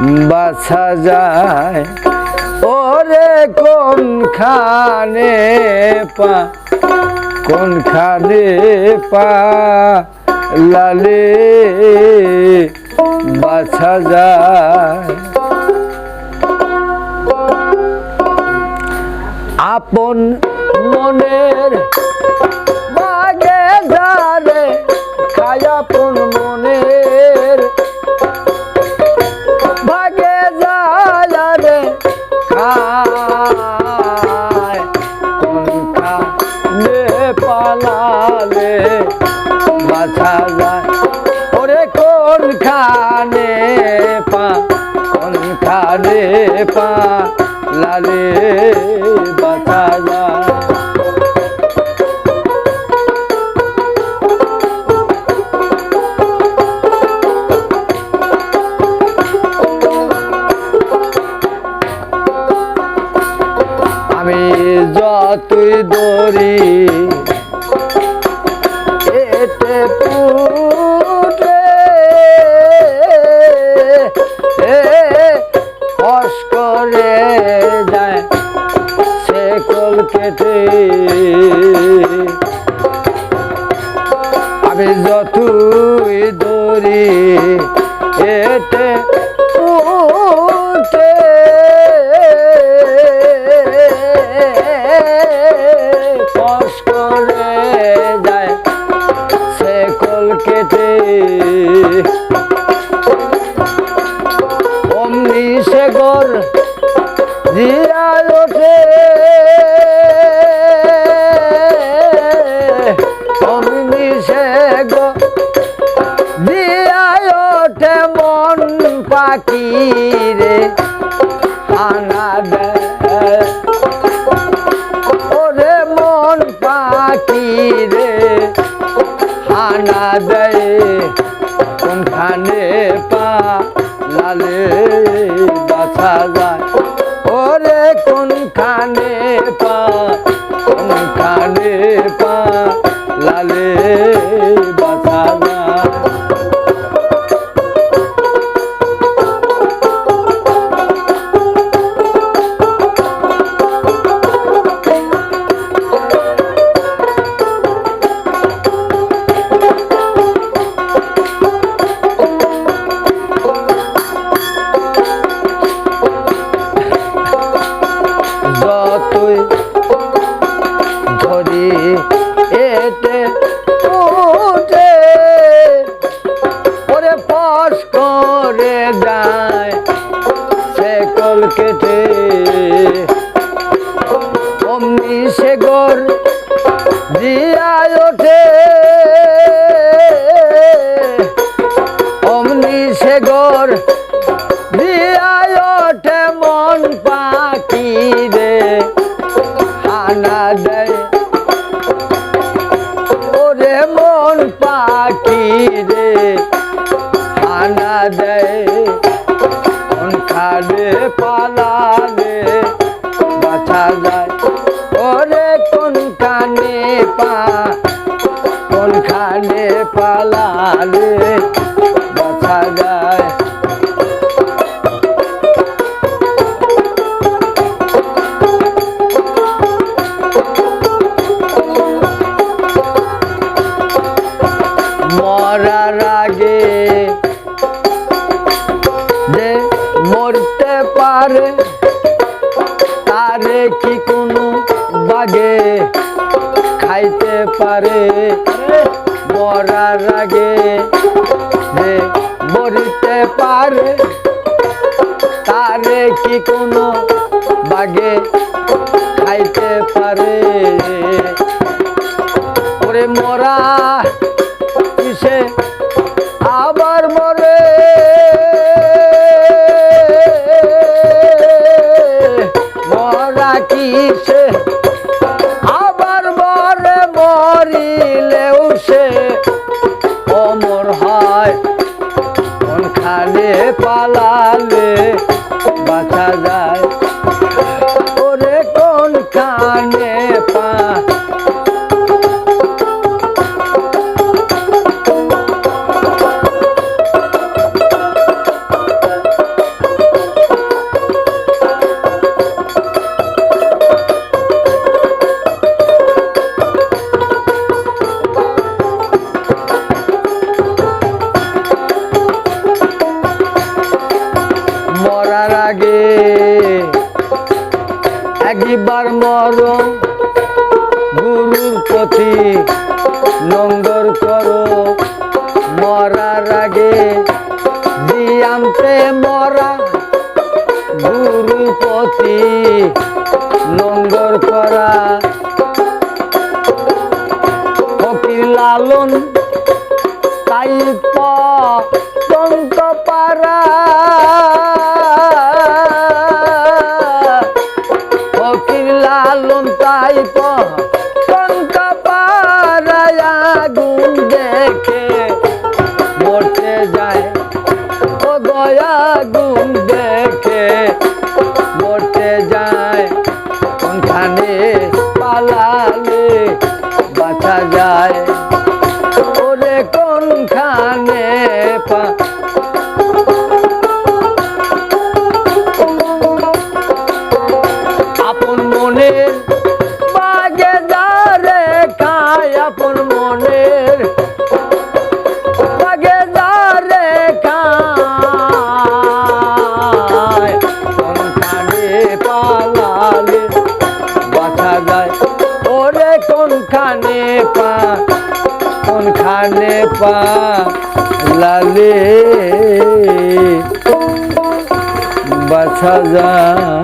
বাছা যায়। ওরে কোন খানে পা কোন খানে পা লালে? বাছা যায়। আপন মনের বাগে যারে, খায় আপন মনের পালালে বাছা যায়। ওরে কোন খানে পা? কোন খানে পা? লালে বাছা যায়। যতই দৌড়ি যতই দৌড়ি এতে উঠে। কষ্ট যায় সে কল কেটে ওরে কোনখানে ওরে মন পাখি রে আনা দেয় খালে পালালে বাঁচা যায়। ওরে কোন কানে পা, কোন খানে পালালে পারে তারে কি কোনো বাগে খাইতে পারে? মরার আগে যে পারে, তারে কি কোনো বাগে খাইতে পারে? মরম গুরুর প্রতি নঙ্গর করো। মরার আগে জিয়ামতে মরা গুরু প্রতি নঙ্গর করা। ফকির লালন তাই পঙ্ক পারা। মরতে যায়। ও দয়া গুণ দেখে মরতে যায়। কোনখানে পালালে বাঁচা যায়? ওরে কোনখানে পা আপন মনের বাগে দারে খায় আপন মনের কোনখানে পা কোনখানে পা লালে? বাছা যায়